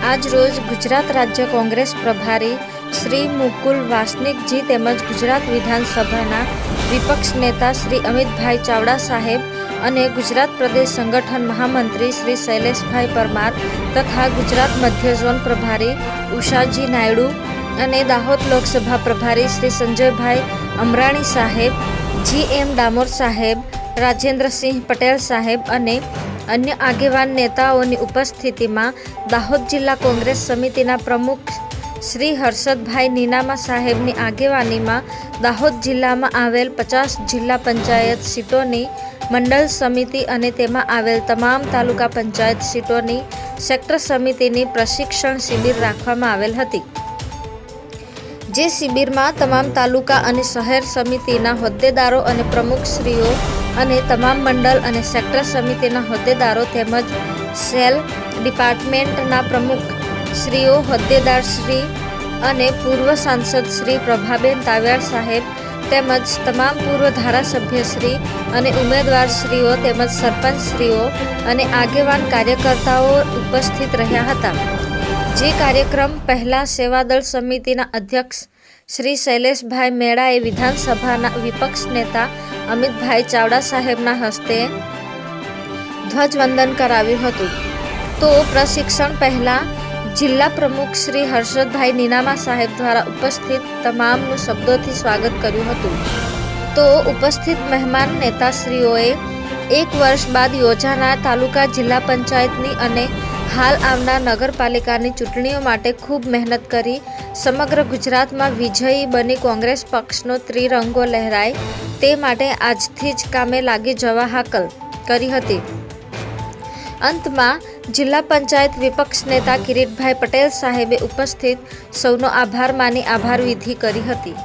આજ રોજ ગુજરાત રાજ્ય કોંગ્રેસ પ્રભારી શ્રી મુકુલ વાસનિકજી તેમજ ગુજરાત વિધાનસભાના વિપક્ષ નેતા શ્રી અમિતભાઈ ચાવડા સાહેબ અને ગુજરાત પ્રદેશ સંગઠન મહામંત્રી શ્રી શૈલેષભાઈ પરમાર તથા ગુજરાત મધ્ય ઝોન પ્રભારી ઉષાજી નાયડુ અને દાહોદ લોકસભા પ્રભારી શ્રી સંજયભાઈ અમરાણી સાહેબ, જી એમ ડામોર સાહેબ, રાજેન્દ્રસિંહ પટેલ સાહેબ અને અન્ય આગેવાન નેતાઓની ઉપસ્થિતિમાં દાહોદ જિલ્લા કોંગ્રેસ સમિતિના પ્રમુખ શ્રી હર્ષદભાઈ નીનામા સાહેબની આગેવાનીમાં દાહોદ જિલ્લામાં આવેલ પચાસ જિલ્લા પંચાયત સીટોની મંડળ સમિતિ અને તેમાં આવેલ તમામ તાલુકા પંચાયત સીટોની સેક્ટર સમિતિની પ્રશિક્ષણ શિબિર રાખવામાં આવેલ હતી. જે શિબિરમાં તમામ તાલુકા અને શહેર સમિતિના હોદ્દેદારો અને પ્રમુખશ્રીઓ અને તમામ મંડળ અને સેક્ટર સમિતિના હોદ્દેદારો તેમજ સેલ ડિપાર્ટમેન્ટના પ્રમુખ શ્રીઓ હોદ્દેદારશ્રી અને પૂર્વ સાંસદ શ્રી પ્રભાબેન તાવ્યાર સાહેબ તેમજ તમામ પૂર્વ ધારાસભ્યશ્રી અને ઉમેદવારશ્રીઓ તેમજ સરપંચશ્રીઓ અને આગેવાન કાર્યકર્તાઓ ઉપસ્થિત રહ્યા હતા. જે કાર્યક્રમ પહેલા સેવાદળ સમિતિના અધ્યક્ષ શ્રી શૈલેષભાઈ મેળાએ વિધાનસભાના વિપક્ષ નેતા અમિતભાઈ ચાવડા સાહેબના હસ્તે ધ્વજવંદન કરાવ્યું હતું. તો પ્રશિક્ષણ પહેલા જિલ્લા પ્રમુખ શ્રી હર્ષદભાઈ નીનામા સાહેબ દ્વારા ઉપસ્થિત તમામનું શબ્દોથી સ્વાગત કર્યું હતું. તો ઉપસ્થિત મહેમાન નેતાશ્રીઓએ એક વર્ષ બાદ યોજાનાર તાલુકા જિલ્લા પંચાયતની અને હાલ આવનાર નગરપાલિકાની ચૂંટણીઓ માટે ખૂબ મહેનત કરી સમગ્ર ગુજરાતમાં વિજયી બની કોંગ્રેસ પક્ષનો ત્રિરંગો લહેરાય તે માટે આજથી જ કામે લાગી જવા હાકલ કરી હતી. અંતમાં જિલ્લા પંચાયત વિપક્ષ નેતા કિરીટભાઈ પટેલ સાહેબે ઉપસ્થિત સૌનો આભાર માની આભાર વિધિ કરી હતી.